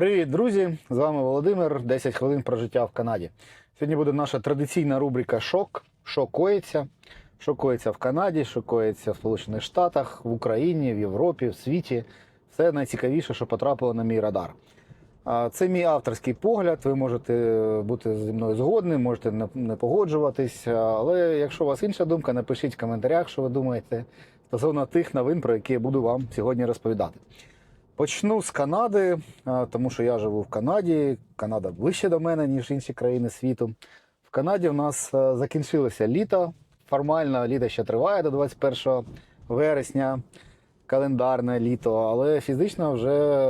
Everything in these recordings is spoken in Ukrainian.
Привіт, друзі! З вами Володимир. 10 хвилин про життя в Канаді. Сьогодні буде наша традиційна рубрика Шок. Що коїться в Канаді, що коїться в Сполучених Штатах, в Україні, в Європі, в світі. Все найцікавіше, що потрапило на мій радар. Це мій авторський погляд. Ви можете бути зі мною згодні, можете не погоджуватись. Але якщо у вас інша думка, напишіть в коментарях, що ви думаєте стосовно тих новин, про які я буду вам сьогодні розповідати. Почну з Канади, тому що я живу в Канаді. Канада ближче до мене, ніж інші країни світу. В Канаді в нас закінчилося літо. Формально літо ще триває до 21 вересня, календарне літо, але фізично вже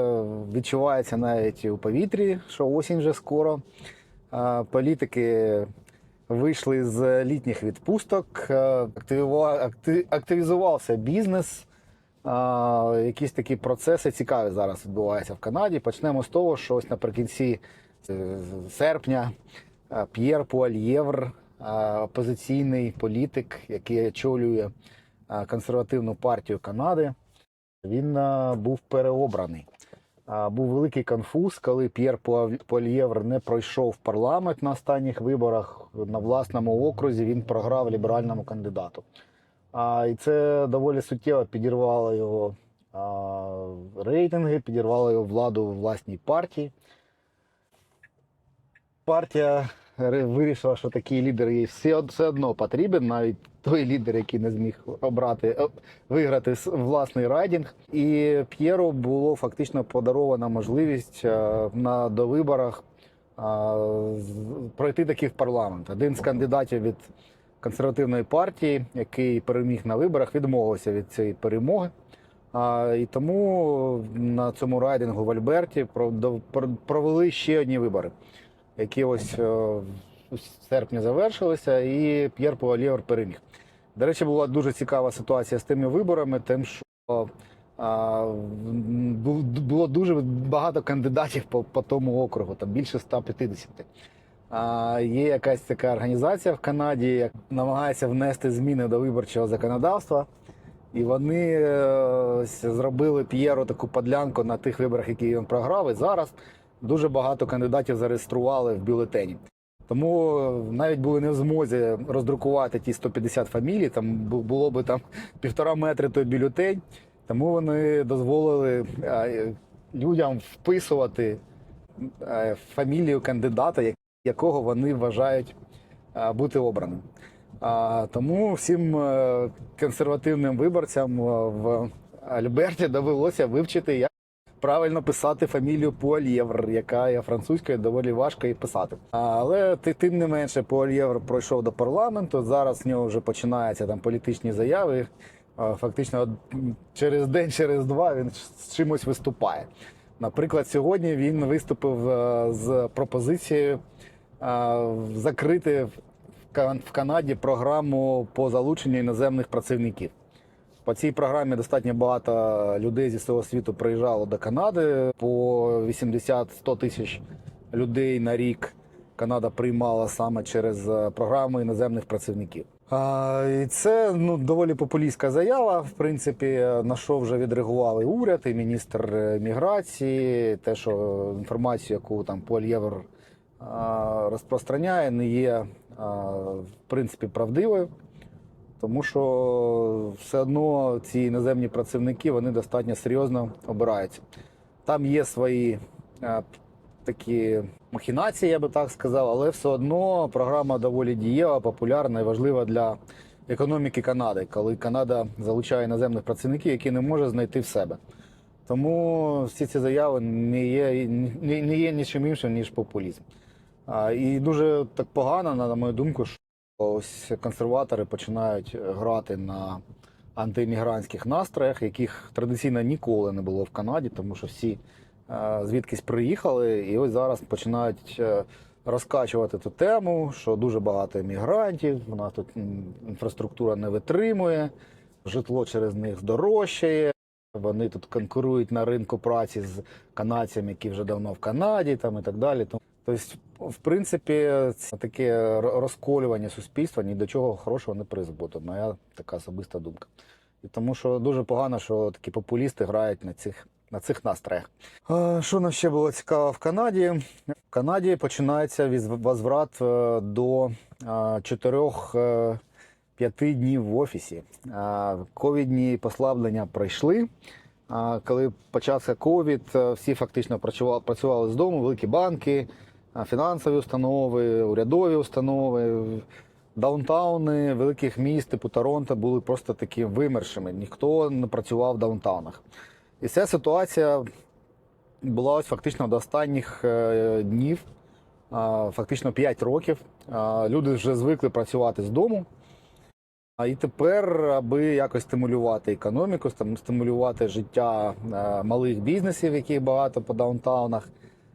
відчувається навіть у повітрі, що осінь вже скоро. Політики вийшли з літніх відпусток, активізувався бізнес. А, якісь такі процеси цікаві зараз відбуваються в Канаді. Почнемо з того, що ось наприкінці е, серпня е, П'єр Пуальєвр, е, опозиційний політик, який очолює консервативну партію Канади, він був переобраний. Був великий конфуз, коли П'єр Пуальєвр не пройшов парламент на останніх виборах на власному окрузі. Він програв ліберальному кандидату. А, і це доволі суттєво підірвало його а, рейтинги, підірвало його владу в власній партії. Партія вирішила, що такий лідер їй все, все одно потрібен, навіть той лідер, який не зміг обрати, е, виграти власний райдинг. І П'єру було фактично подарована можливість е, на довиборах пройти таки в парламент. Один з кандидатів від консервативної партії, який переміг на виборах, відмовився від цієї перемоги. А, і тому на цьому райдингу в Альберті пров- провели ще одні вибори, які ось е, в серпні завершилися, і П'єр Пуальєвр переміг. До речі, була дуже цікава ситуація з тими виборами, тим, що а, було дуже багато кандидатів по, по тому округу, там більше 150. Є якась така організація в Канаді, яка намагається внести зміни до виборчого законодавства. І вони е, зробили П'єру таку подлянку на тих виборах, які він програв. І зараз дуже багато кандидатів зареєстрували в бюлетені. Тому е, навіть були не в змозі роздрукувати ті 150 фамілій, там було би там півтора метри той бюлетень. Тому вони дозволили е, людям вписувати фамілію кандидата, якого вони вважають е, бути обраним. Тому всім е, консервативним виборцям е, в Альберті довелося вивчити, як правильно писати фамілію Пуальєвр, яка є французькою, доволі важко її писати. Але ти- тим не менше Пуальєвр пройшов до парламенту. Зараз в нього вже починаються там політичні заяви. Фактично, через день, через два він з чимось виступає. Наприклад, сьогодні він виступив е, з пропозицією е, закрити в Канаді програму по залученню іноземних працівників. По цій програмі достатньо багато людей зі всього світу приїжджало до Канади. По 80-100 тисяч людей на рік Канада приймала саме через е, програму іноземних працівників. І це ну, доволі популістська заява. В принципі, на що вже відреагував і уряд, і міністр е, міграції. Те, що інформацію, яку там Польєвр розпространяє, не є в принципі правдивою. Тому що все одно ці іноземні працівники вони достатньо серйозно обираються. Там є свої е, такі махінації, я би так сказав, але все одно програма доволі дієва, популярна і важлива для економіки Канади, коли Канада залучає іноземних працівників, які не може знайти в себе. Тому всі ці заяви не є, не, не є нічим іншим, ніж популізм. І дуже так погано, на мою думку, що ось консерватори починають грати на антиіммігрантських настроях, яких традиційно ніколи не було в Канаді, тому що всі е, звідкись приїхали, і ось зараз починають е, розкачувати ту тему, що дуже багато іммігрантів, у нас тут інфраструктура не витримує, житло через них здорожчає. Вони тут конкурують на ринку праці з канадцями, які вже давно в Канаді, там і так далі. Тобто, в принципі, таке розколювання суспільства ні до чого хорошого не призводить. Моя така особиста думка. І тому що дуже погано, що такі популісти грають на цих на цих настроях. Е, Що нам ще було цікаво в Канаді? В Канаді починається возврат е, до 4-5 днів в офісі. Е, Ковідні послаблення пройшли. А Коли почався ковід, е, всі фактично працювали, з дому, великі банки, е, фінансові установи, урядові установи. Даунтауни великих міст, типу Торонто, були просто такі вимершими. Ніхто не працював в даунтаунах. І ця ситуація була ось фактично до останніх е, днів, фактично 5 років. Люди вже звикли працювати з дому. І тепер, аби якось стимулювати економіку, стимулювати життя е, малих бізнесів, яких багато по даунтаунах,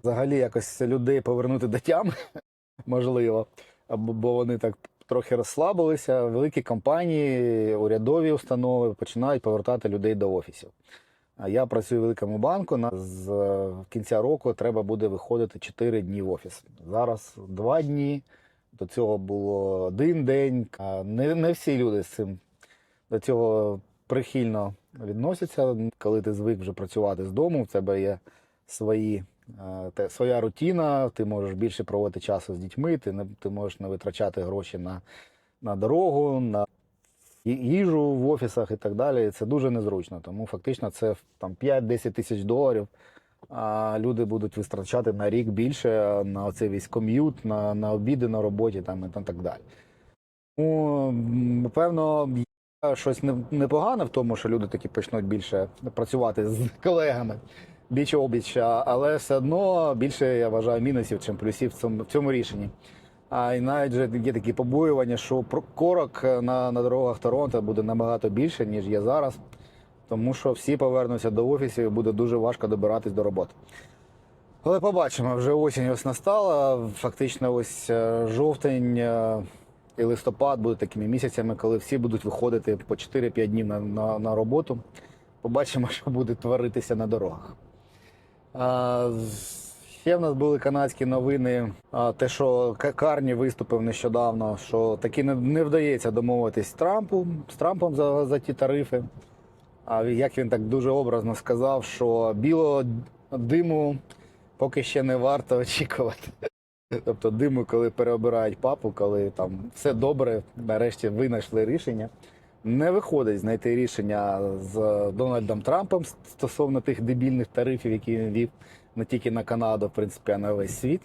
взагалі якось людей повернути до тями, можливо, бо вони так трохи розслабилися. Великі компанії, урядові установи починають повертати людей до офісів. А Я працюю в великому банку. З е, кінця року треба буде виходити 4 дні в офіс. Зараз 2 дні. До цього було один день. Не, не всі люди з цим до цього прихильно відносяться. Коли ти звик вже працювати з дому, в тебе є свої, те, своя рутина, ти можеш більше проводити часу з дітьми, ти, не, ти можеш не витрачати гроші на, на дорогу, на їжу в офісах і так далі. Це дуже незручно. Тому фактично це там 5-10 тисяч доларів. А люди будуть витрачати на рік більше на оцей весь ком'ют, на, на обіди на роботі там, і так далі. Ну, напевно, є щось непогане в тому, що люди таки почнуть більше працювати з колегами біч обіч, але все одно більше я вважаю мінусів, чим плюсів в цьому, в цьому рішенні. А і навіть вже є такі побоювання, що корок на, на дорогах Торонто буде набагато більше, ніж є зараз, тому що всі повернуться до офісів і буде дуже важко добиратись до роботи. Але побачимо, вже осінь ось настала. Фактично, ось е, жовтень е, і листопад будуть такими місяцями, коли всі будуть виходити по 4-5 днів на, на, на роботу. Побачимо, що буде творитися на дорогах. Ще в нас були канадські новини. Те, що Карні виступив нещодавно, що таки не, не вдається домовитись з Трампом, з Трампом за, за ті тарифи. А як він так дуже образно сказав, що білого диму поки ще не варто очікувати. Тобто диму, коли переобирають папу, коли там все добре, нарешті винайшли рішення. Не виходить знайти рішення з Дональдом Трампом стосовно тих дебільних тарифів, які він вів не тільки на Канаду, в принципі, а на весь світ.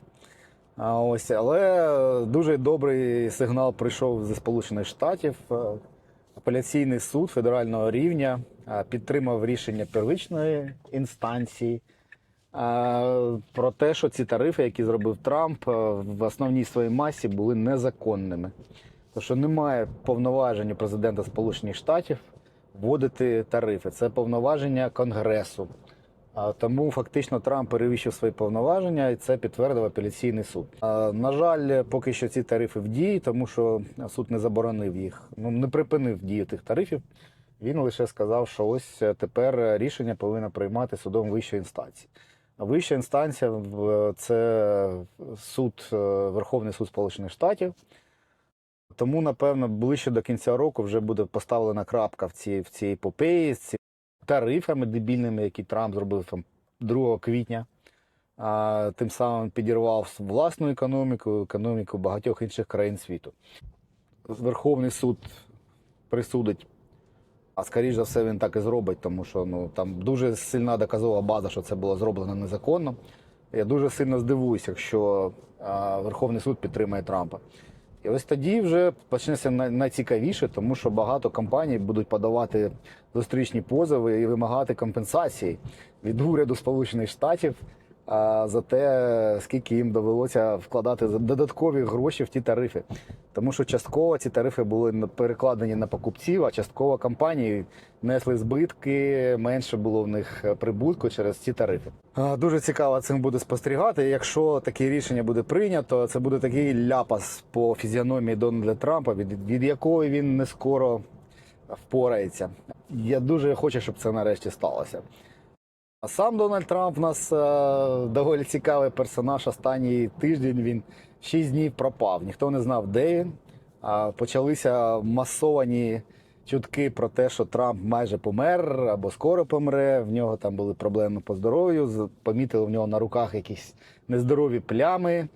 А ось, але дуже добрий сигнал прийшов зі Сполучених Штатів. Е, Апеляційний суд федерального рівня е, підтримав рішення первичної інстанції е, про те, що ці тарифи, які зробив Трамп, в основній своїй масі були незаконними. Тому що немає повноважень президента Сполучених Штатів вводити тарифи. Це повноваження Конгресу. Тому фактично Трамп перевищив свої повноваження, і це підтвердив апеляційний суд. На жаль, поки що ці тарифи в дії, тому що суд не заборонив їх, ну не припинив дію тих тарифів. Він лише сказав, що ось тепер рішення повинно приймати судом вищої інстанції. Вища інстанція це суд, е, Верховний суд Сполучених Штатів. Тому, напевно, ближче до кінця року вже буде поставлена крапка в цій, в цій епопеї з цими тарифами дебільними, які Трамп зробив там 2 квітня. А, тим самим підірвав власну економіку, економіку багатьох інших країн світу. Верховний суд присудить, а скоріш за все він так і зробить, тому що ну, там дуже сильна доказова база, що це було зроблено незаконно. Я дуже сильно здивуюся, якщо а, Верховний суд підтримає Трампа. І ось тоді вже почнеться най- найцікавіше, тому що багато компаній будуть подавати зустрічні позови і вимагати компенсації від уряду Сполучених Штатів а, за те, скільки їм довелося вкладати додаткові гроші в ті тарифи. Тому що частково ці тарифи були перекладені на покупців, а частково компанії несли збитки, менше було в них е, прибутку через ці тарифи. Дуже цікаво цим буде спостерігати. Якщо таке рішення буде прийнято, це буде такий ляпас по фізіономії Дональда Трампа, від, від якої він не скоро впорається. Я дуже хочу, щоб це нарешті сталося. А сам Дональд Трамп у нас е, доволі цікавий персонаж. Останній тиждень він 6 днів пропав. Ніхто не знав, де він. Почалися масовані чутки про те, що Трамп майже помер або скоро помре. В нього там були проблеми по здоров'ю. Помітили в нього на руках якісь нездорові плями.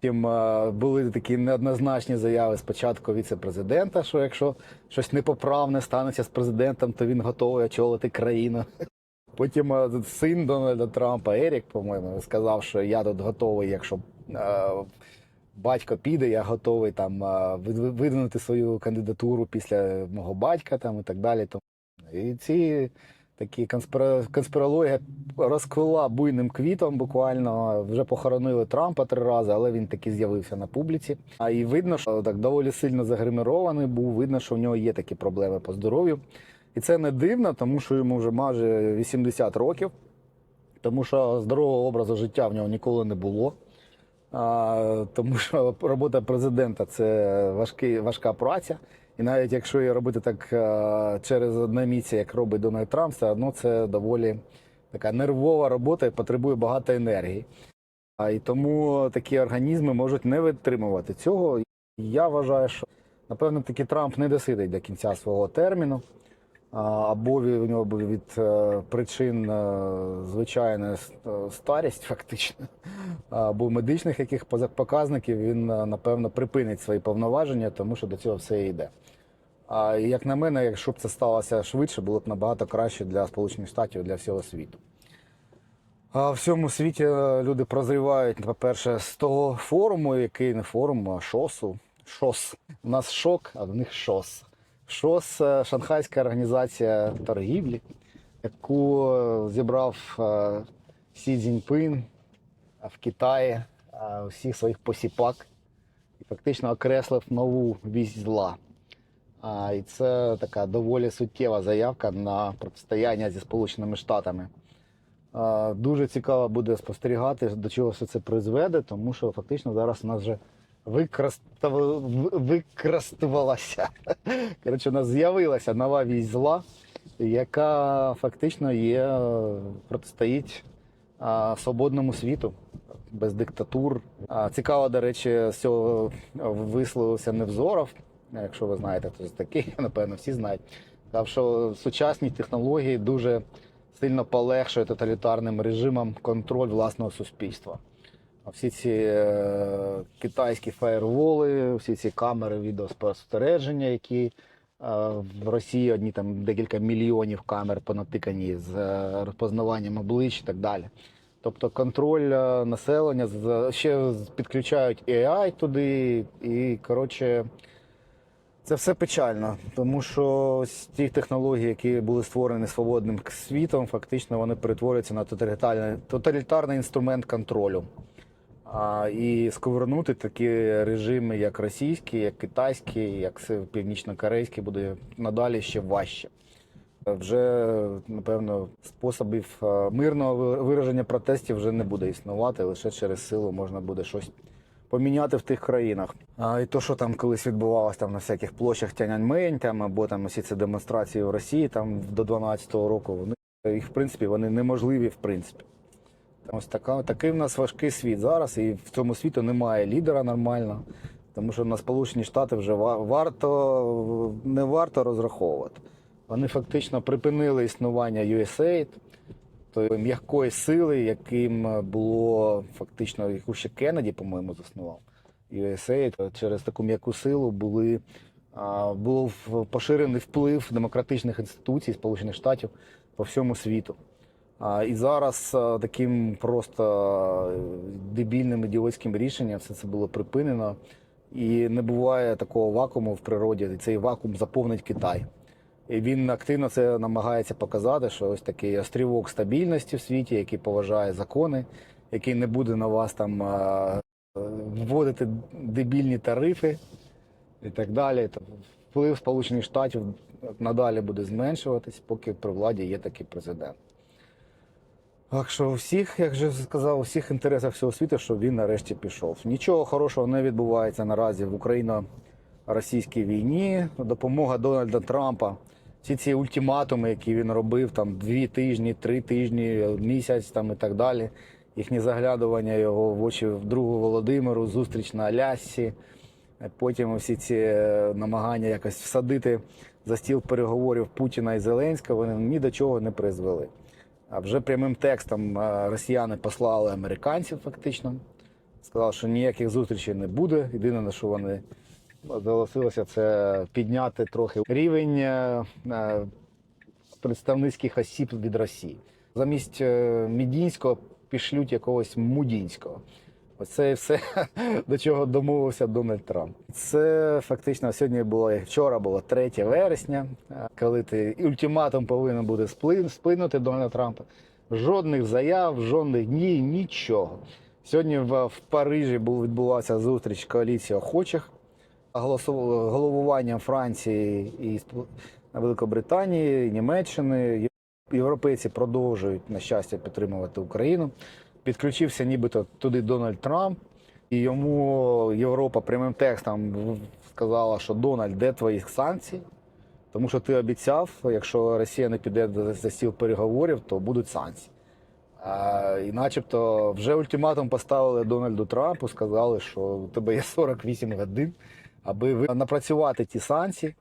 Потім е, були такі неоднозначні заяви спочатку віце-президента, що якщо щось непоправне станеться з президентом, то він готовий очолити країну. Потім е, син Дональда Трампа, Ерік, по-моєму, сказав, що я тут готовий, якщо е, батько піде, я готовий там е, видвинути свою кандидатуру після мого батька там, і так далі. І ці такі конспірологія розквела буйним квітом буквально. Вже похоронили Трампа три рази, але він таки з'явився на публіці. А і видно, що так доволі сильно загримірований був. Видно, що в нього є такі проблеми по здоров'ю. І це не дивно, тому що йому вже майже 80 років, тому що здорового образу життя в нього ніколи не було. А, тому що робота президента це важкий, важка праця. І навіть якщо її робити так е, через одне місце, як робить Дональд Трамп, все одно це доволі така нервова робота і потребує багато енергії. А, і тому такі організми можуть не витримувати цього. Я вважаю, що напевно таки Трамп не досидить до кінця свого терміну. Або у нього від е, причин е, звичайна е, старість, фактично, або медичних яких показників він напевно припинить свої повноваження, тому що до цього все йде. А як на мене, якщо б це сталося швидше, було б набагато краще для Сполучених Штатів, для всього світу. А в всьому світі люди прозрівають, по-перше, з того форуму, який не форум, а шосу. Шос. У нас шок, а в них шос. ШОС е, Шанхайська організація торгівлі, яку е, зібрав е, Сі Цзіньпин в Китаї усіх своїх посіпак і фактично окреслив нову вісь зла. І це така доволі суттєва заявка на протистояння зі Сполученими Штатами. Дуже цікаво буде спостерігати, до чого все це призведе, тому що фактично зараз у нас вже використав... використувалася. Коротше, у нас з'явилася нова вісь зла, яка фактично є е, протистоїть а, свободному світу без диктатур. А, Цікаво, до речі, з цього висловився Невзоров. Якщо ви знаєте, це такий, напевно, всі знають. Сказав, що сучасні технології дуже сильно полегшують тоталітарним режимам контроль власного суспільства. Всі ці е, китайські фаєрволи, всі ці камери відеоспостереження, які е, в Росії одні там декілька мільйонів камер понатикані з е, розпознаванням облич і так далі. Тобто контроль е, населення з- ще підключають AI туди, і коротше. Це все печально, тому що ті технології, які були створені свободним світом, фактично вони перетворюються на тоталітарний, тоталітарний інструмент контролю. А, і сковернути такі режими, як російський, як китайський, як північно-корейський, буде надалі ще важче. Вже, напевно, способів мирного вираження протестів вже не буде існувати, лише через силу можна буде щось поміняти в тих країнах. А, і то, що там колись відбувалося там на всяких площах Тяньаньмень, там або там усі ці демонстрації в Росії там до 12-го року, вони їх в принципі вони неможливі в принципі. Ось така, такий в нас важкий світ зараз, і в цьому світу немає лідера нормально, тому що на Сполучені Штати вже варто не варто розраховувати. Вони фактично припинили існування USAID, тої м'якої сили, яким було фактично, яку ще Кеннеді, по-моєму, заснував. USAID через таку м'яку силу були, був поширений вплив демократичних інституцій Сполучених Штатів по всьому світу. І зараз а, таким просто е, дебільним ідіотським рішенням все це було припинено. І не буває такого вакууму в природі. Цей вакуум заповнить Китай. І він активно це намагається показати, що ось такий острівок стабільності в світі, який поважає закони, який не буде на вас там е, вводити дебільні тарифи і так далі. То Вплив Сполучених Штатів надалі буде зменшуватись, поки при владі є такий президент. Так що у всіх, як вже сказав, у всіх інтересах всього світу, щоб він нарешті пішов. Нічого хорошого не відбувається наразі в Україно-російській війні. Допомога Дональда Трампа. Всі ці ультиматуми, які він робив, там дві тижні, три тижні, місяць там і так далі. Їхнє заглядування його в очі в другу Володимиру, зустріч на Алясці. Потім всі ці е, намагання якось всадити за стіл переговорів Путіна і Зеленського, вони ні до чого не призвели. А вже прямим текстом е, росіяни послали американців фактично. Сказали, що ніяких зустрічей не буде. Єдине, на що вони зголосилися, це підняти трохи рівень е, е, представницьких осіб від Росії. Замість Мідінського пішлють якогось Мудінського. Оце і все, до чого домовився Дональд Трамп. Це фактично сьогодні було вчора було 3 вересня, е, коли ти ультиматум повинен буде сплин- сплинути Дональда Трампа. Жодних заяв, жодних днів, нічого. Сьогодні в, в Парижі був відбулася зустріч коаліції охочих головуванням Франції і Великобританії, Німеччини. Європейці продовжують на щастя підтримувати Україну. Підключився нібито туди Дональд Трамп, і йому Європа прямим текстом сказала, що Дональд, де твої санкції? Тому що ти обіцяв, якщо Росія не піде за- стіл переговорів, то будуть санкції. А, і начебто вже ультиматум поставили Дональду Трампу, сказали, що у тебе є 48 годин, аби напрацювати ті санкції,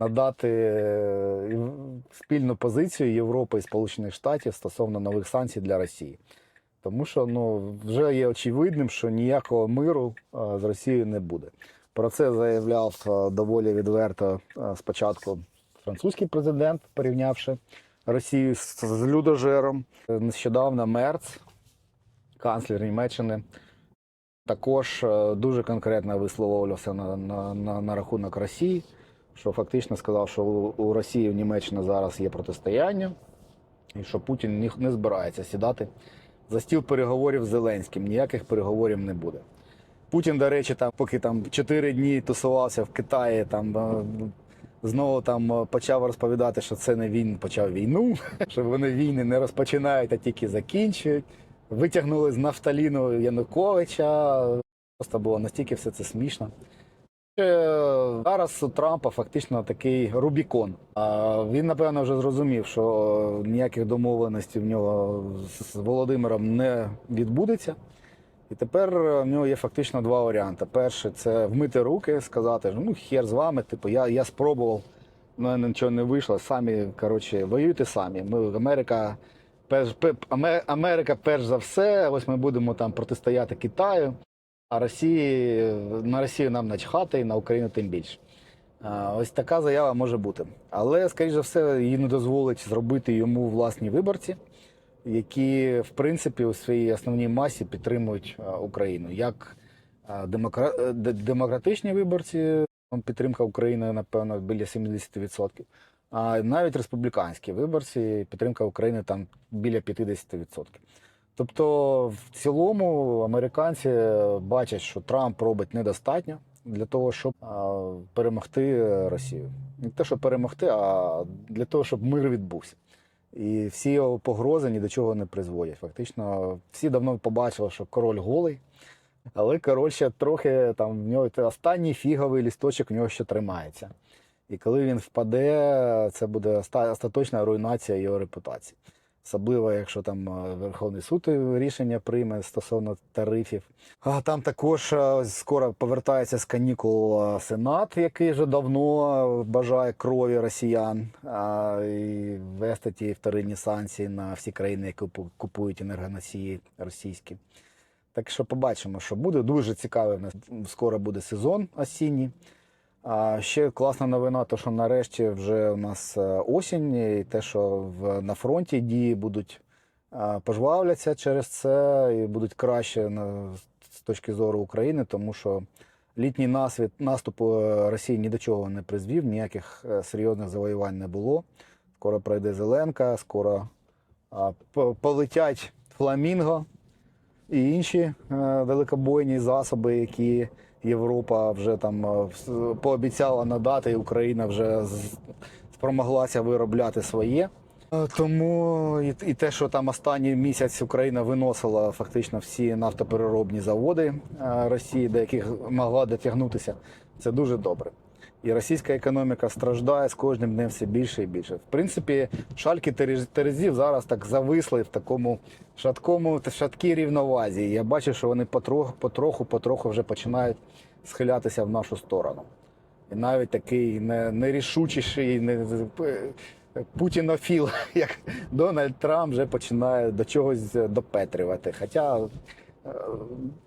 надати е, спільну позицію Європи і Сполучених Штатів стосовно нових санкцій для Росії. Тому що ну, вже є очевидним, що ніякого миру е, з Росією не буде. Про це заявляв е, доволі відверто е, спочатку французький президент, порівнявши Росію з, людожером. Нещодавно Мерц, канцлер Німеччини, також дуже конкретно висловлювався на, на, на, на рахунок Росії, що фактично сказав, що у, Росії в Німеччині зараз є протистояння, і що Путін не збирається сідати за стіл переговорів з Зеленським. Ніяких переговорів не буде. Путін, до речі, там, поки там 4 дні тусувався в Китаї, там е, знову там е, почав розповідати, що це не він почав війну, що вони війни не розпочинають, а тільки закінчують. Витягнули з нафталіну Януковича. Просто було настільки все це смішно. Е, Зараз у Трампа фактично такий Рубікон. Він, напевно, вже зрозумів, що ніяких домовленостей в нього з Володимиром не відбудеться. І тепер в нього є фактично два варіанти. Перший це вмити руки, сказати, ну хер з вами, типу, я, я спробував, мене нічого не вийшло. Самі коротше, воюйте самі. Ми Америка, перш, Америка перш за все. Ось ми будемо там протистояти Китаю. А Росії на Росію нам начхати і на Україну тим більше. Ось така заява може бути. Але, скоріш за все, її не дозволить зробити йому власні виборці, які, в принципі, у своїй основній масі підтримують Україну. Як демокра... е, демократичні виборці, підтримка України, напевно, біля 70%. А навіть республіканські виборці, підтримка України там біля 50%. Тобто, в цілому, американці бачать, що Трамп робить недостатньо для того, щоб перемогти Росію. Не те, щоб перемогти, а для того, щоб мир відбувся. І всі його погрози ні до чого не призводять. Фактично, всі давно побачили, що король голий, але король ще трохи там в нього останній фіговий лісточок в нього ще тримається. І коли він впаде, це буде оста- остаточна руйнація його репутації. Особливо, якщо там е, Верховний суд рішення прийме стосовно тарифів. А там також е, скоро повертається з канікул е, Сенат, який вже давно бажає крові росіян і ввести ті вторинні санкції на всі країни, які купу- купують енергоносії російські. Так що побачимо, що буде. Дуже цікавий. в нас Скоро буде сезон осінній. А ще класна новина, то що нарешті вже у нас е, осінь, і те, що в, на фронті дії будуть е, пожвавляться через це і будуть краще на, з точки зору України, тому що літній насвід, наступ е, Росії ні до чого не призвів, ніяких серйозних завоювань не було. Скоро пройде Зеленка, скоро а, полетять фламінго і інші е, далекобойні засоби, які Європа вже там е, пообіцяла надати, і Україна вже спромоглася виробляти своє. Е, Тому і, і те, що там останній місяць Україна виносила фактично всі нафтопереробні заводи е, Росії, до яких могла дотягнутися, це дуже добре. І російська економіка страждає з кожним днем все більше і більше. В принципі, шальки Терез- терезів зараз так зависли в такому шаткому шаткій рівновазі. Я бачу, що вони потроху, потроху, потроху вже починають схилятися в нашу сторону. І навіть такий нерішучіший, не, путінофіл, як Дональд Трамп, вже починає до чогось допетрювати. Хоча е,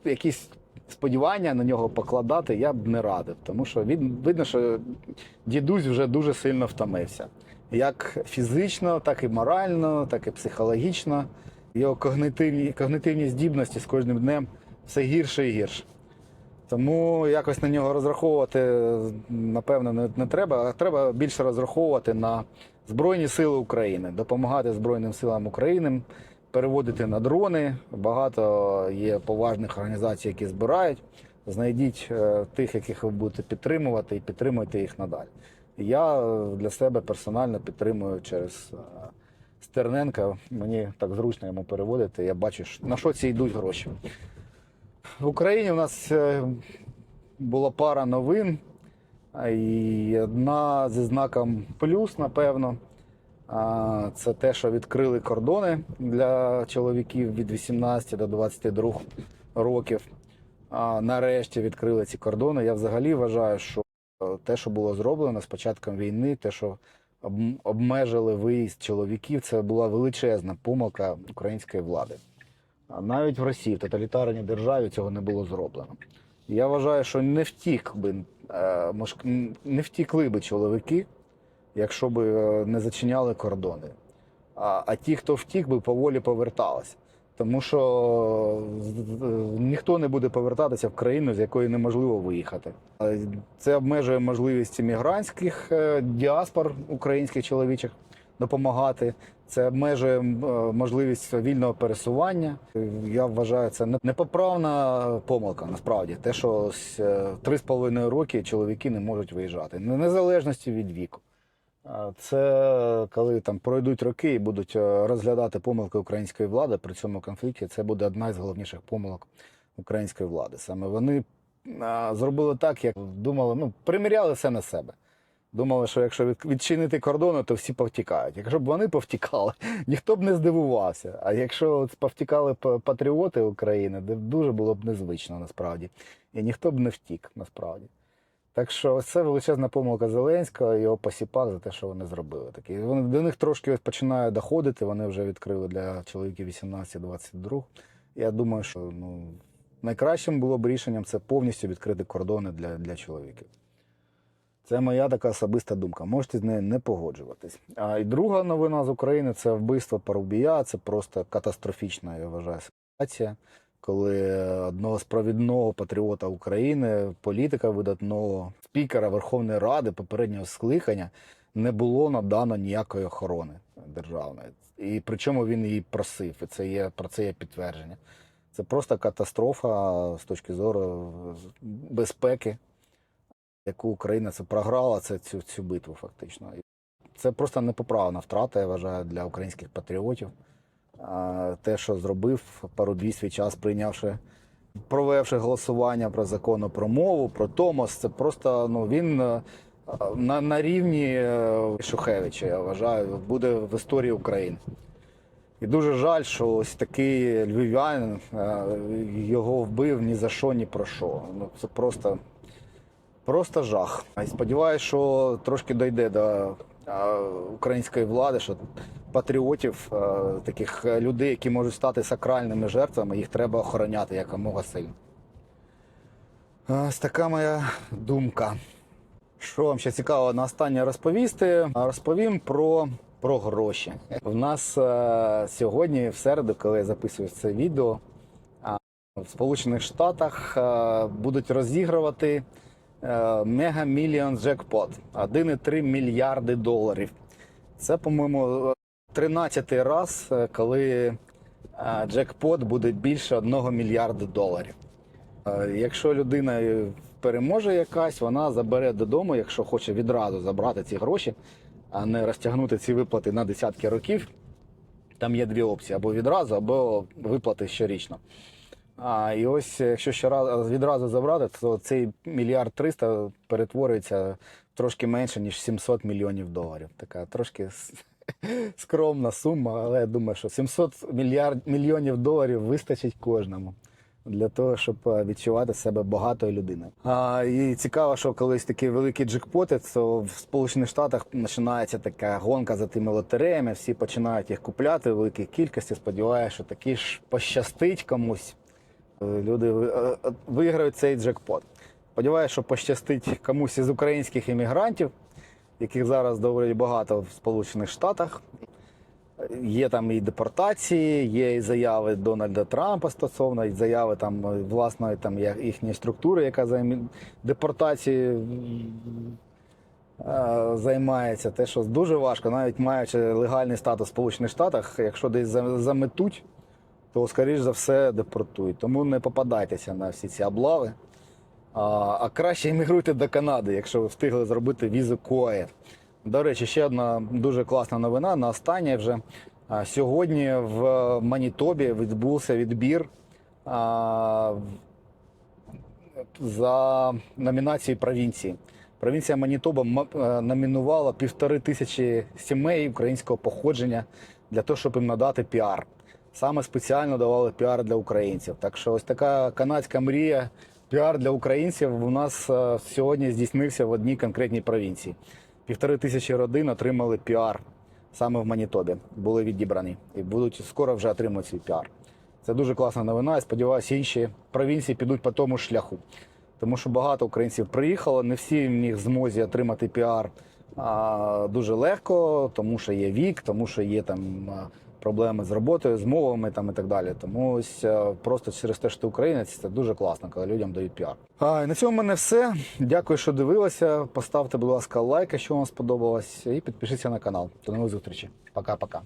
якісь сподівання на нього покладати я б не радив, тому що він видно, що дідусь вже дуже сильно втомився. Як фізично, так і морально, так і психологічно. Його когнитивні, когнитивні здібності з кожним днем все гірше і гірше. Тому якось на нього розраховувати, напевно, не, не треба. А треба більше розраховувати на Збройні Сили України, допомагати Збройним силам України, переводити на дрони. Багато є поважних організацій, які збирають. Знайдіть е, тих, яких ви будете підтримувати, і підтримуйте їх надалі. Я для себе персонально підтримую через е, Стерненка. Мені так зручно йому переводити. Я бачу, на що ці йдуть гроші. В Україні у нас е, була пара новин, і одна зі знаком плюс, напевно. Це те, що відкрили кордони для чоловіків від 18 до 22 років. Нарешті відкрили ці кордони. Я взагалі вважаю, що е, те, що було зроблено з початком війни, те, що обмежили виїзд чоловіків, це була величезна помилка української влади. Навіть в Росії, в тоталітарній державі, цього не було зроблено. Я вважаю, що не втік би, е, не втікли би чоловіки, якщо б е, не зачиняли кордони. А, а ті, хто втік, би поволі поверталися. Тому що ніхто не буде повертатися в країну, з якої неможливо виїхати. Це обмежує можливість мігрантських е, діаспор українських чоловічих допомагати. Це обмежує е, можливість вільного пересування. Я вважаю, це непоправна помилка. Насправді, те, що з е, три з половиною роки чоловіки не можуть виїжджати, незалежності від віку. Це коли там пройдуть роки і будуть е, розглядати помилки української влади при цьому конфлікті. Це буде одна з головніших помилок української влади. Саме вони зробили так, як думали, ну приміряли все на себе. Думали, що якщо від- відчинити кордони, то всі повтікають. Якщо б вони повтікали, ніхто б не здивувався. А якщо повтікали патріоти України, де дуже було б незвично насправді. І ніхто б не втік насправді. Так що це величезна помилка Зеленського і його посіпак за те, що вони зробили. Такі вони до них трошки починає доходити. Вони вже відкрили для чоловіків 18-22. Я думаю, що ну найкращим було б рішенням це повністю відкрити кордони для, для чоловіків. Це моя така особиста думка. Можете з нею не погоджуватись. А і друга новина з України це вбивство Парубія. Це просто катастрофічна, я вважаю, ситуація, коли одного з патріота України, політика видатного спікера Верховної Ради попереднього скликання не було надано ніякої охорони державної. І причому він її просив. І це є про це є підтвердження. Це просто катастрофа з точки зору безпеки яку Україна це програла, це цю, цю битву фактично. Це просто непоправна втрата, я вважаю, для українських патріотів. Те, що зробив Парубій свій час, прийнявши, провевши голосування про закону про мову, про Томос, це просто ну він е, на, на рівні е, Шухевича, я вважаю, буде в історії України. І дуже жаль, що ось такий львів'янин е, його вбив ні за що, ні про що. Ну це просто Просто жах. І сподіваюся, що трошки дійде до української влади, що патріотів, таких людей, які можуть стати сакральними жертвами, їх треба охороняти якомога сильно. Ось така моя думка. Що вам ще цікаво на останнє розповісти? Розповім про, про гроші. В нас е, сьогодні, в середу, коли я записую це відео, в Сполучених Штатах е, будуть розігрувати е, Мега Мільйон Джекпот 1,3 мільярди доларів. Це, по-моєму, 13-й раз, е, коли е, джекпот буде більше 1 мільярда доларів. Е, Якщо людина е, переможе якась, вона забере додому, якщо хоче відразу забрати ці гроші, а не розтягнути ці виплати на десятки років. Там є дві опції: або відразу, або виплати щорічно. А, і ось якщо ще раз відразу забрати, то цей мільярд триста перетворюється трошки менше, ніж 700 мільйонів доларів. Така трошки скромна сума, але я думаю, що 700 мільярд, мільйонів доларів вистачить кожному. для того, щоб е, відчувати себе багатою людиною. А, і цікаво, що колись такі великі джекпоти, то в Сполучених Штатах починається така гонка за тими лотереями, всі починають їх купляти в великій кількості. Сподіваюся, що таки ж пощастить комусь. Е, Люди е, виграють цей джекпот. Сподіваюся, що пощастить комусь із українських іммігрантів, яких зараз доволі багато в Сполучених Штатах. Є там і депортації, є і заяви Дональда Трампа стосовно, і заяви там е, власної там їхньої структури, яка займі... депортації е, займається. Те, що дуже важко, навіть маючи легальний статус в Сполучених Штатах, якщо десь за- заметуть, то скоріш за все депортують. Тому не попадайтеся на всі ці облави. А, а краще іммігруйте до Канади, якщо ви встигли зробити візу КОЕ. До речі, ще одна дуже класна новина. На останнє вже сьогодні в Манітобі відбувся відбір а, за номінацією провінції. Провінція Манітоба е, номінувала півтори тисячі сімей українського походження для того, щоб їм надати піар. Саме спеціально давали піар для українців. Так що ось така канадська мрія, піар для українців у нас е, сьогодні здійснився в одній конкретній провінції. Півтори тисячі родин отримали піар саме в Манітобі, були відібрані і будуть скоро вже отримати свій піар. Це дуже класна новина. і сподіваюся, інші провінції підуть по тому шляху. Тому що багато українців приїхало, не всі в них змозі отримати піар а, дуже легко, тому що є вік, тому що є там проблеми з роботою, з мовами там, і так далі. Тому ось просто через те, що ти українець, це дуже класно, коли людям дають піар. А, на цьому в мене все. Дякую, що дивилися. Поставте, будь ласка, лайк, якщо вам сподобалось, і підпишіться на канал. До нових зустрічей. Пока-пока.